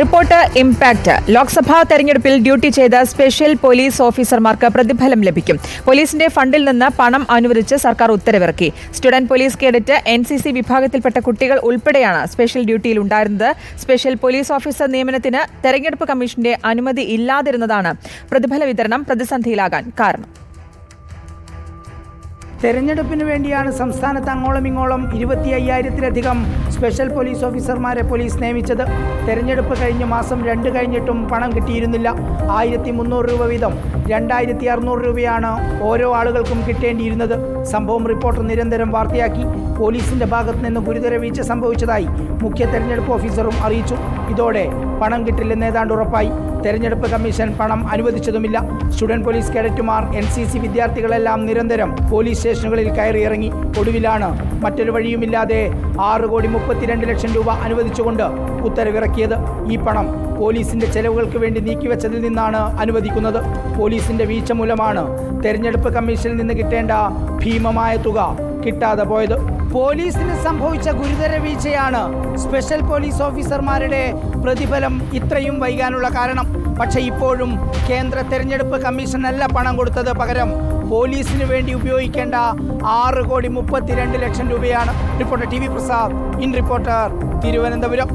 Report impact Lok Sabha തെരഞ്ഞെടുപ്പിൽ duty ചെയ്ത special police ഓഫീസർമാർക്ക് പ്രതിഫലം ലഭിക്കും. പോലീസിന്റെ ഫണ്ടിൽ നിന്ന് പണം അനുവദിച്ച് സർക്കാർ ഉത്തരവിറക്കി. Student police cadet N C C വിഭാഗത്തിൽപ്പെട്ട കുട്ടികൾ ഉൾപ്പെടെയാണ് സ്പെഷ്യൽ ഡ്യൂട്ടിയിൽ ഉണ്ടായിരുന്നത്. സ്പെഷ്യൽ പോലീസ് ഓഫീസർ നിയമനത്തിന് തെരഞ്ഞെടുപ്പ് കമ്മീഷന്റെ അനുമതി ഇല്ലാതിരുന്നതാണ് പ്രതിഫല വിതരണം പ്രതിസന്ധിയിലാകാൻ കാരണം. തെരഞ്ഞെടുപ്പിന് വേണ്ടിയാണ് സംസ്ഥാനത്ത് അങ്ങോളം ഇങ്ങോളം ഇരുപത്തി അയ്യായിരത്തിലധികം സ്പെഷ്യൽ പോലീസ് ഓഫീസർമാരെ പോലീസ് നിയമിച്ചത്. തെരഞ്ഞെടുപ്പ് കഴിഞ്ഞ മാസം രണ്ട് കഴിഞ്ഞിട്ടും പണം കിട്ടിയിരുന്നില്ല. ആയിരത്തി മുന്നൂറ് രൂപ വീതം രണ്ടായിരത്തി അറുന്നൂറ് രൂപയാണ് ഓരോ ആളുകൾക്കും കിട്ടേണ്ടിയിരുന്നത്. സംഭവം റിപ്പോർട്ടർ നിരന്തരം വാർത്തയാക്കി. പോലീസിന്റെ ഭാഗത്ത് നിന്ന് ഗുരുതര വീഴ്ച സംഭവിച്ചതായി മുഖ്യ തെരഞ്ഞെടുപ്പ് ഓഫീസറും അറിയിച്ചു. ഇതോടെ പണം കിട്ടില്ലെന്ന് ഏതാണ്ട് ഉറപ്പായി. തെരഞ്ഞെടുപ്പ് കമ്മീഷൻ പണം അനുവദിച്ചതുമില്ല. സ്റ്റുഡന്റ് പോലീസ് കേഡറ്റുമാർ എൻ സി സി വിദ്യാർത്ഥികളെല്ലാം നിരന്തരം പോലീസ് സ്റ്റേഷനുകളിൽ കയറിയിറങ്ങി. ഒടുവിലാണ് മറ്റൊരു വഴിയുമില്ലാതെ ആറ് കോടി മുപ്പത്തിരണ്ട് ലക്ഷം രൂപ അനുവദിച്ചുകൊണ്ട് ഉത്തരവിറക്കിയത്. ഈ പണം പോലീസിന്റെ ചെലവുകൾക്ക് വേണ്ടി നീക്കിവെച്ചതിൽ നിന്നാണ് അനുവദിക്കുന്നത്. പോലീസിന്റെ വീഴ്ച മൂലമാണ് തെരഞ്ഞെടുപ്പ് കമ്മീഷനിൽ നിന്ന് കിട്ടേണ്ട ഭീമമായ തുക കിട്ടാതെ പോയത്. പോലീസിന് സംഭവിച്ച ഗുരുതര വീഴ്ചയാണ്. സ്പെഷ്യൽ പോലീസ് ഓഫീസർമാരുടെ പ്രതിഫലം ഇത്രയും വൈകാനുള്ള കാരണം. പക്ഷേ ഇപ്പോഴും കേന്ദ്ര തെരഞ്ഞെടുപ്പ് കമ്മീഷനല്ല പണം കൊടുത്തത് പകരം പോലീസിന് വേണ്ടി ഉപയോഗിക്കേണ്ട ആറ് കോടി മുപ്പത്തിരണ്ട് ലക്ഷം രൂപയാണ്. Reporter T V Prasad in reporter Thiruvananthapuram.